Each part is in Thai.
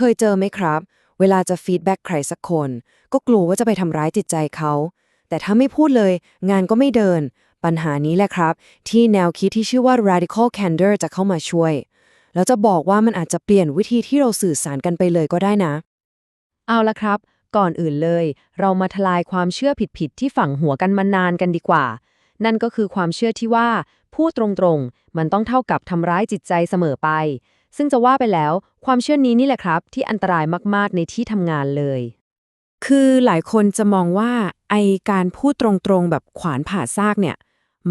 เคยเจอไหมครับ เวลาจะฟีดแบ็กใครสักคน ก็กลัวว่าจะไปทำร้ายจิตใจเขา แต่ถ้าไม่พูดเลย งานก็ไม่เดิน ปัญหานี้แหละครับ ที่แนวคิดที่ชื่อว่า radical candor จะเข้ามาช่วย แล้วจะบอกว่ามันอาจจะเปลี่ยนวิธีที่เราสื่อสารกันไปเลยก็ได้นะ เอาละครับ ก่อนอื่นเลย เรามาทลายความเชื่อผิดๆที่ฝังหัวกันมานานกันดีกว่า นั่นก็คือความเชื่อที่ว่าพูดตรงๆ มันต้องเท่ากับทำร้ายจิตใจเสมอไป ซึ่งจะว่าไปแล้ว ความเชื่อนี้นี่แหละครับ ที่อันตรายมาก ๆ ในที่ทำงานเลย คือหลายคนจะมองว่าไอการพูดตรงๆ แบบขวานผ่าซากเนี่ย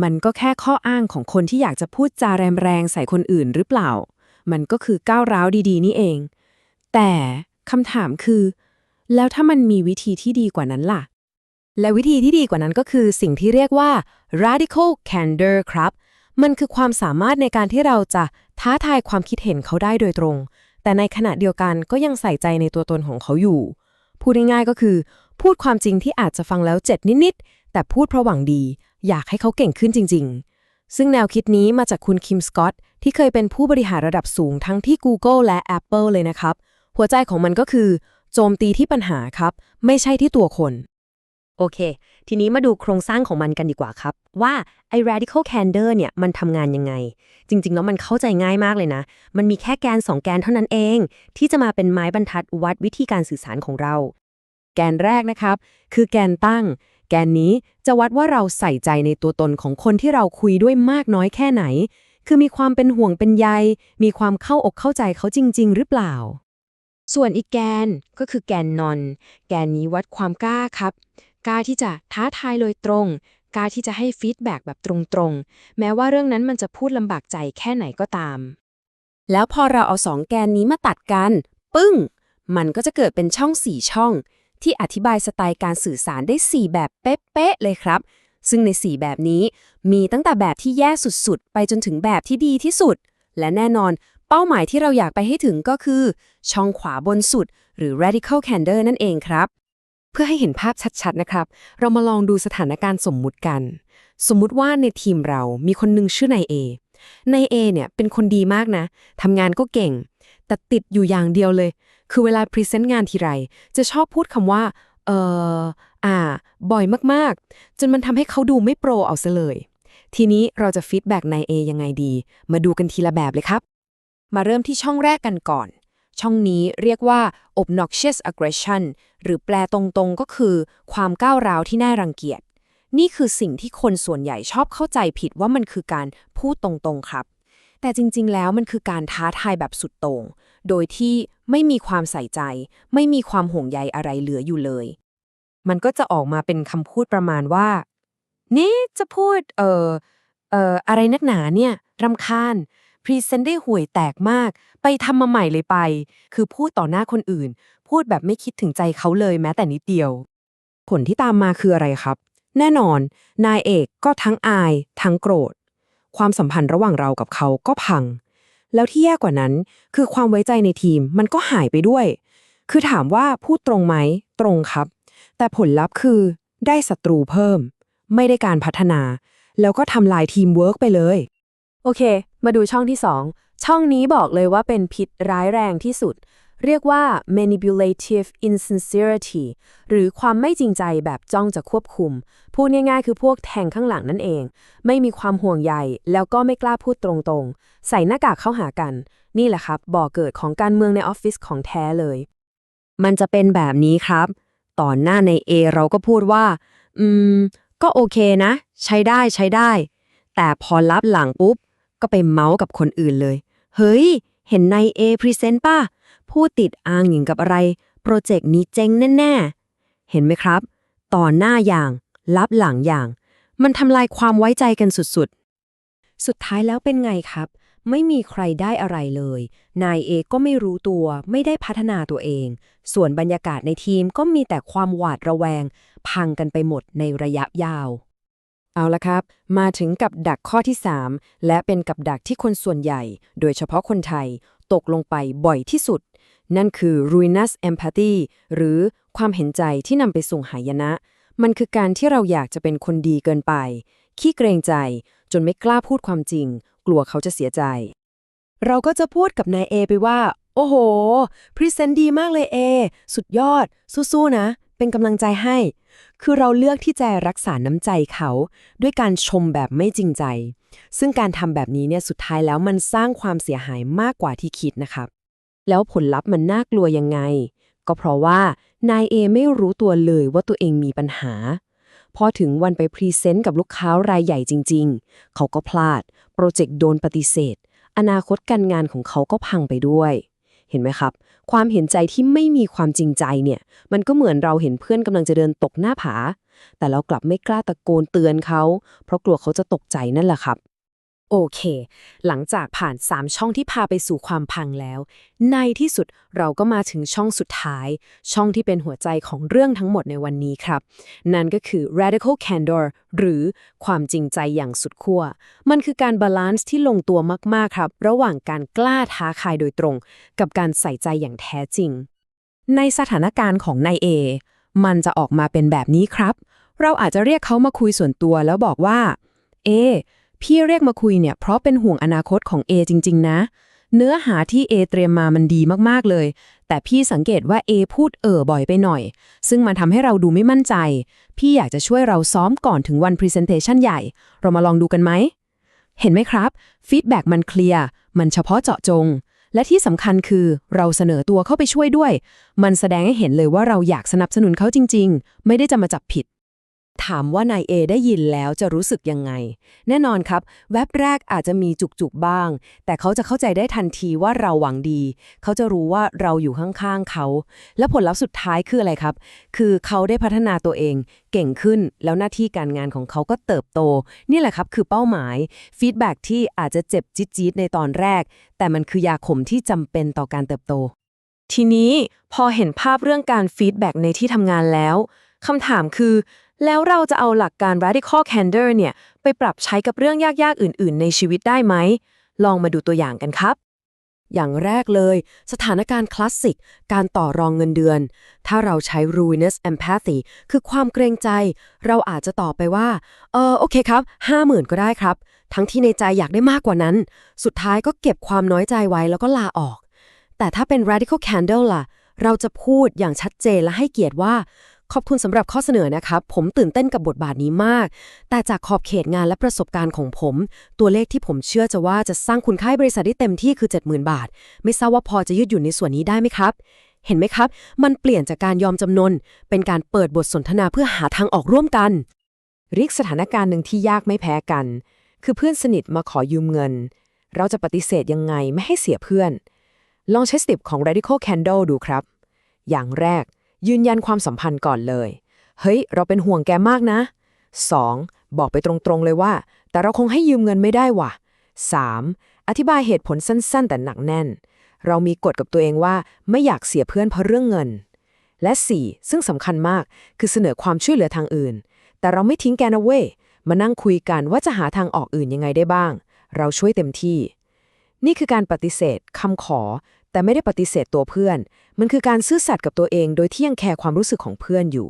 มันก็แค่ข้ออ้างของคนที่อยากจะพูดจาแรงๆใส่คนอื่นหรือเปล่า มันก็คือก้าวร้าวดีๆ นี่เอง แต่คำถามคือ แล้วถ้ามันมีวิธีที่ดีกว่านั้นล่ะ และวิธีที่ดีกว่านั้นก็คือสิ่งที่เรียกว่า radical candor ครับ มันคือความสามารถในการที่เราจะ ท้าทายความคิดเห็นเขาได้โดยตรง แต่ในขณะเดียวกันก็ยังใส่ใจในตัวตนของเขาอยู่ พูดง่ายๆก็คือ พูดความจริงที่อาจจะฟังแล้วเจ็ดนิดๆ แต่พูดเพราะหวังดี อยากให้เขาเก่งขึ้นจริง ๆ ซึ่งแนวคิดนี้มาจากคุณคิมสกอตที่เคยเป็นผู้บริหารระดับสูงทั้งที่ Google และ Apple เลยนะครับ หัวใจของมันก็คือ โจมตีที่ปัญหาครับ ไม่ใช่ที่ตัวคน โอเค ทีนี้มาดูโครงสร้างของมันกันดีกว่าครับ ว่าไอ้ radical candor เนี่ยมันทำงานยังไง จริง ๆ แล้วมันเข้าใจง่ายมากเลยนะ มันมีแค่แกน 2 แกนเท่านั้นเอง ที่จะมาเป็นไม้บรรทัดวัดวิธีการสื่อสารของเรา แกนแรกนะครับ คือแกนตั้ง แกนนี้จะวัดว่าเราใส่ใจในตัวตนของคนที่เราคุยด้วยมากน้อยแค่ไหน คือมีความเป็นห่วงเป็นใย มีความเข้าอกเข้าใจเขาจริง ๆ หรือเปล่าส่วนอีกแกนก็คือแกนนอน แกนนี้วัดความกล้าครับ กล้าที่จะท้าทายโดยตรง กล้าที่จะให้ฟีดแบ็กแบบตรงๆ แม้ว่าเรื่องนั้นมันจะพูดลำบากใจแค่ไหนก็ตาม แล้วพอเราเอาสองแกนนี้มาตัดกัน ปึ้ง มันก็จะเกิดเป็นช่องสี่ช่อง ที่อธิบายสไตล์การสื่อสารได้ 4 แบบเป๊ะๆเลยครับ ซึ่งใน 4 แบบนี้ มีตั้งแต่แบบที่แย่สุดๆ ไปจนถึงแบบที่ดีที่สุด และแน่นอนเป้าหมายที่เราอยากไปให้ถึงก็คือ ช่องขวาบนสุด หรือ radical candor นั่นเองครับ เพื่อให้เห็นภาพชัดๆนะครับ เรามาลองดูสถานการณ์สมมุติกัน สมมุติว่าในทีมเรามีคนหนึงชื่อนายเอนายเอเนี่ยเป็นคนดีมากนะทำงานก็เก่ง แต่ติดอยู่อย่างเดียวเลย คือเวลาพรีเซนต์งานทีไร จะชอบพูดคำว่า เอออ่า บ่อยมากๆ จนมันทำให้เขาดูไม่โปรเอาซะเลย ทีนี้เราจะฟีดแบ็กนายเอยังไงดี มาดูกันทีละแบบเลยครับ มาเริ่มที่ช่องแรกกันก่อน ช่องนี้เรียกว่า obnoxious aggression หรือแปลตรงๆก็คือ ความก้าวร้าวที่น่ารังเกียจ นี่คือสิ่งที่คนส่วนใหญ่ชอบเข้าใจผิดว่ามันคือการพูดตรงๆครับ แต่จริงๆ แล้วมันคือการท้าทายแบบสุดโต่ง โดยที่ไม่มีความใส่ใจ ไม่มีความห่วงใยอะไรเหลืออยู่เลย มันก็จะออกมาเป็นคำพูดประมาณว่า นี่จะพูด เอ่อเอ่ออะไรนักหนาเนี่ยรำคาญ พรีเซนต์ได้ห่วยแตกมาก ไปทำมาใหม่เลยไป คือพูดต่อหน้าคนอื่น พูดแบบไม่คิดถึงใจเขาเลยแม้แต่นิดเดียว ผลที่ตามมาคืออะไรครับ แน่นอน นายเอกก็ทั้งอาย ทั้งโกรธ ความสัมพันธ์ระหว่างเรากับเขาก็พัง แล้วที่แย่กว่านั้น คือความไว้ใจในทีมมันก็หายไปด้วย คือถามว่าพูดตรงไหมตรงครับ แต่ผลลัพธ์คือ ได้ศัตรูเพิ่ม ไม่ได้การพัฒนา แล้วก็ทำลายทีมเวิร์กไปเลย โอเค มาดูช่องที่ 2 ช่องนี้บอกเลยว่าเป็นพิษร้ายแรงที่สุด เรียกว่า manipulative insincerity หรือความไม่จริงใจแบบจ้องจะควบคุม พูดง่ายๆ คือพวกแทงข้างหลังนั่นเอง ไม่มีความห่วงใยแล้วก็ไม่กล้าพูดตรงๆ ใส่หน้ากากเข้าหากัน นี่แหละครับ บ่อเกิดของการเมืองในออฟฟิศของแท้เลย มันจะเป็นแบบนี้ครับ ตอนหน้าใน A เราก็พูดว่า อืม ก็โอเคนะ ใช้ได้ใช้ได้ แต่พอรับหลังปุ๊บ ก็ไปเมาส์กับคนอื่นเลย เฮ้ย เห็นใน A พรีเซนต์ป่ะพูดติดอ้างอย่างกับอะไร โปรเจกต์นี้เจ๊งแน่ ๆ เห็นไหมครับ ต่อหน้าอย่างรับหลังอย่าง มันทำลายความไว้ใจกันสุดๆ สุดท้ายแล้วเป็นไงครับ ไม่มีใครได้อะไรเลย นายเอก็ไม่รู้ตัว ไม่ได้พัฒนาตัวเอง ส่วนบรรยากาศในทีมก็มีแต่ความหวาดระแวง พังกันไปหมดในระยะยาว เอาละครับ มาถึงกับดักข้อที่ 3 และเป็นกับดักที่คนส่วนใหญ่ โดยเฉพาะคนไทย ตกลงไปบ่อยที่สุด นั่นคือ ruinous empathy หรือความเห็นใจที่นำไปสู่หายนะ มันคือการที่เราอยากจะเป็นคนดีเกินไป ขี้เกรงใจ จนไม่กล้าพูดความจริง กลัวเขาจะเสียใจ เราก็จะพูดกับนายเอไปว่า โอโอ้โห พรีเซนต์ดีมากเลยเอ สุดยอด สู้ๆนะ เป็นกำลังใจให้ คือเราเลือกที่จะรักษาน้ำใจเขา ด้วยการชมแบบไม่จริงใจ ซึ่งการทำแบบนี้เนี่ยสุดท้ายแล้วมันสร้างความเสียหายมากกว่าที่คิดนะครับ แล้วผลลัพธ์มันน่ากลัวยังไง ก็เพราะว่านายเอไม่รู้ตัวเลยว่าตัวเองมีปัญหา พอถึงวันไปพรีเซนต์กับลูกค้ารายใหญ่จริง ๆ เขาก็พลาด โปรเจกต์โดนปฏิเสธ อนาคตการงานของเขาก็พังไปด้วย เห็นไหมครับ ความเห็นใจที่ไม่มีความจริงใจเนี่ย มันก็เหมือนเราเห็นเพื่อนกำลังจะเดินตกหน้าผา แต่เรากลับไม่กล้าตะโกนเตือนเขา เพราะกลัวเขาจะตกใจนั่นแหละครับ โอเค หลังจากผ่าน 3 ช่องที่พาไปสู่ความพังแล้ว ในที่สุดเราก็มาถึงช่องสุดท้าย ช่องที่เป็นหัวใจของเรื่องทั้งหมดในวันนี้ครับ นั่นก็คือ radical candor หรือความจริงใจอย่างสุดขั้ว มันคือการบาลานซ์ที่ลงตัวมาก ๆ ครับ ระหว่างการกล้าท้าทายโดยตรง กับการใส่ใจอย่างแท้จริง ในสถานการณ์ของนายเอมันจะออกมาเป็นแบบนี้ครับ เราอาจจะเรียกเขามาคุยส่วนตัวแล้วบอกว่า เอ พี่เรียกมาคุยเนี่ยเพราะเป็นห่วงอนาคตของเอจริง ๆ นะ เนื้อหาที่เอเตรียมมามันดีมากๆเลย แต่พี่สังเกตว่าเอพูดเอ่อบ่อยไปหน่อย ซึ่งมันทำให้เราดูไม่มั่นใจ พี่อยากจะช่วยเราซ้อมก่อนถึงวัน Presentation ใหญ่ เรามาลองดูกันไหม เห็นไหมครับฟีดแบ็กมันเคลียร์มันเฉพาะเจาะจง และที่สำคัญคือเราเสนอตัวเข้าไปช่วยด้วย มันแสดงให้เห็นเลยว่าเราอยากสนับสนุนเขาจริง ๆ ไม่ได้จะมาจับผิด ถามว่านายเอได้ยินแล้วจะรู้สึกยังไง แน่นอนครับ แว็บแรกอาจจะมีจุกๆบ้าง แต่เขาจะเข้าใจได้ทันทีว่าเราหวังดี เขาจะรู้ว่าเราอยู่ข้างๆเขา และผลลัพธ์สุดท้ายคืออะไรครับ คือเขาได้พัฒนาตัวเอง เก่งขึ้นแล้วหน้าที่การงานของเขาก็เติบโต นี่แหละครับคือเป้าหมายฟีดแบ็ที่อาจจะเจ็บจี๊ดๆในตอนแรก แต่มันคือยาขมที่จำเป็นต่อการเติบโตทีนี้พอเห็นภาพเรื่องการฟีดแบ็ในที่ทำงานแล้ว คำถามคือ แล้วเราจะเอาหลักการ radical candor เนี่ย ไปปรับใช้กับเรื่องยาก ๆ อื่น ๆ ในชีวิตได้ไหม ลองมาดูตัวอย่างกันครับ อย่างแรกเลย สถานการณ์คลาสสิก การต่อรองเงินเดือน ถ้าเราใช้ ruinous empathy คือความเกรงใจ เราอาจจะตอบไปว่า เออโอเคครับ 50,000 ก็ได้ครับ ทั้งที่ในใจอยากได้มากกว่านั้น สุดท้ายก็เก็บความน้อยใจไว้แล้วก็ลาออก แต่ถ้าเป็น radical candle ล่ะ เราจะพูดอย่างชัดเจนและให้เกียรติว่า ขอบคุณสำหรับข้อเสนอนะครับผมตื่นเต้นกับบทบาทนี้มาก แต่จากขอบเขตงานและประสบการณ์ของผม ตัวเลขที่ผมเชื่อจะว่าจะสร้างคุณค่าบริษัทได้เต็มที่คือ 70,000 บาท ไม่ทราบว่าพอจะยืดหยุ่นในส่วนนี้ได้ไหมครับ เห็นไหมครับ มันเปลี่ยนจากการยอมจำนน เป็นการเปิดบทสนทนาเพื่อหาทางออกร่วมกันเรียกสถานการณ์หนึ่งที่ยากไม่แพ้กัน คือเพื่อนสนิทมาขอยืมเงิน เราจะปฏิเสธยังไงไม่ให้เสียเพื่อน ลองใช้สติปของ radical candle ดูครับ อย่างแรก ยืนยันความสัมพันธ์ก่อนเลย เฮ้ย เราเป็นห่วงแกมากนะ 2. บอกไปตรงๆเลยว่า แต่เราคงให้ยืมเงินไม่ได้ว่ะ 3. อธิบายเหตุผลสั้นๆ แต่หนักแน่น เรามีกฎกับตัวเองว่าไม่อยากเสียเพื่อนเพราะเรื่องเงิน และ 4. ซึ่งสำคัญมากคือเสนอความช่วยเหลือทางอื่น แต่เราไม่ทิ้งแกนะเว้ยมานั่งคุยกันว่าจะหาทางออกอื่นยังไงได้บ้าง เราช่วยเต็มที่ นี่คือการปฏิเสธคำขอ แต่ไม่ได้ปฏิเสธตัวเพื่อน มันคือการซื่อสัตย์กับตัวเอง โดยที่ยังแคร์ความรู้สึกของเพื่อนอยู่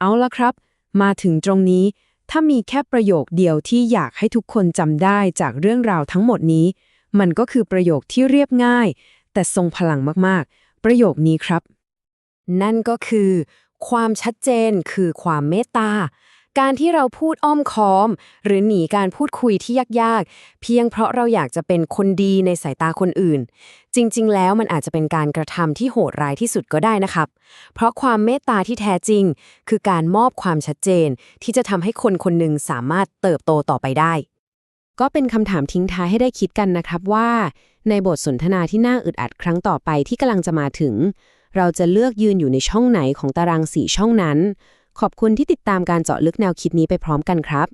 เอาละครับ มาถึงตรงนี้ ถ้ามีแค่ประโยคเดียวที่อยากให้ทุกคนจำได้จากเรื่องราวทั้งหมดนี้ มันก็คือประโยคที่เรียบง่าย แต่ทรงพลังมากๆ ประโยคนี้ครับ นั่นก็คือ ความชัดเจนคือความเมตตา การที่เราพูดอ้อมค้อม หรือหนีการพูดคุยที่ยากๆ เพียงเพราะเราอยากจะเป็นคนดีในสายตาคนอื่น จริงๆ แล้วมันอาจจะเป็นการกระทำที่โหดร้ายที่สุดก็ได้นะครับ เพราะความเมตตาที่แท้จริง คือการมอบความชัดเจน ที่จะทำให้คนคนหนึ่งสามารถเติบโตต่อไปได้ ก็เป็นคำถามทิ้งท้ายให้ได้คิดกันนะครับว่า ในบทสนทนาที่น่าอึดอัดครั้งต่อไปที่กำลังจะมาถึง เราจะเลือกยืนอยู่ในช่องไหนของตารางสีช่องนั้น ขอบคุณที่ติดตามการเจาะลึกแนวคิดนี้ไปพร้อมกันครับ